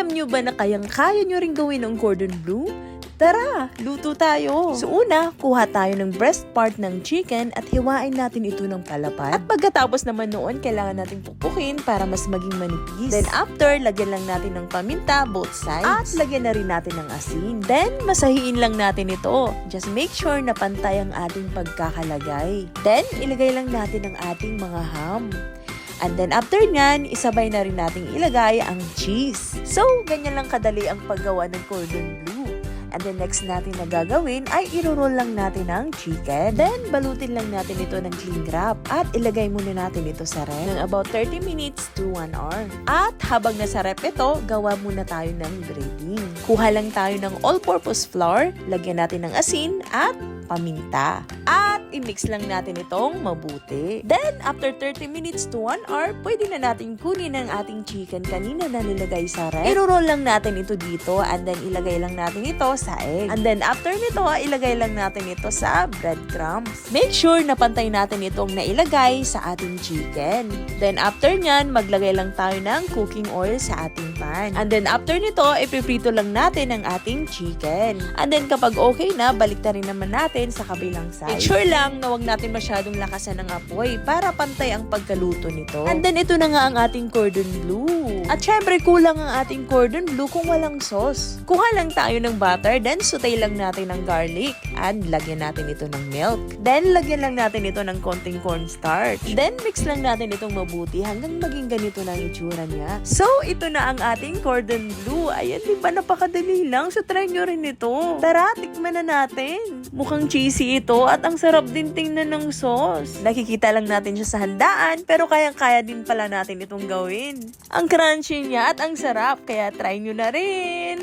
alam nyo ba na kayang-kaya nyo rin gawin ang cordon bleu? Tara, luto tayo! So una, kuha tayo ng breast part ng chicken at hiwain natin ito ng palapad. At pagkatapos naman noon, kailangan natin pupukin para mas maging manipis. Then after, lagyan lang natin ng paminta both sides. At lagyan na rin natin ng asin. Then, masahiin lang natin ito. Just make sure na pantay ang ating pagkakalagay. Then, ilagay lang natin ang ating mga ham. And then after nyan, isabay na rin nating ilagay ang cheese. So, ganyan lang kadali ang paggawa ng cordon bleu. And then next natin na gagawin ay iro-roll lang natin ang chicken. Then balutin lang natin ito ng cling wrap at ilagay muna natin ito sa ref ng about 30 minutes to 1 hour. At habang nasa ref ito, gawa muna tayo ng breading. Kuha lang tayo ng all-purpose flour, lagyan natin ng asin at paminta. At i-mix lang natin itong mabuti. Then, after 30 minutes to 1 hour, pwede na natin kunin ang ating chicken kanina na nilagay sa ref. Iro-roll lang natin ito dito and then ilagay lang natin ito sa egg. And then after nito, ilagay lang natin ito sa breadcrumbs. Make sure na pantay natin itong nailagay sa ating chicken. Then after nyan, maglagay lang tayo ng cooking oil sa ating pan. And then after nito, ipiprito lang natin ang ating chicken. And then kapag okay na, balik na rin naman natin sa kabilang side. Make sure lang na wag natin masyadong lakasan ng apoy para pantay ang pagkaluto nito. And then ito na nga ang ating cordon bleu. At syempre kulang ang ating cordon bleu kung walang sauce. Kuha lang tayo ng butter, then sutay lang natin ng garlic and lagyan natin ito ng milk. Then lagyan lang natin ito ng konting cornstarch. Then mix lang natin itong mabuti hanggang maging ganito na ang itsura niya. So ito na ang ating cordon bleu. Ayan, di ba napakadali lang? So try nyo rin ito. Tara, tikman na natin. Mukhang cheesy ito at ang sarap din tingnan ng sauce. Nakikita lang natin siya sa handaan pero kayang-kaya din pala natin itong gawin. Ang crunchy niya at ang sarap kaya try nyo na rin.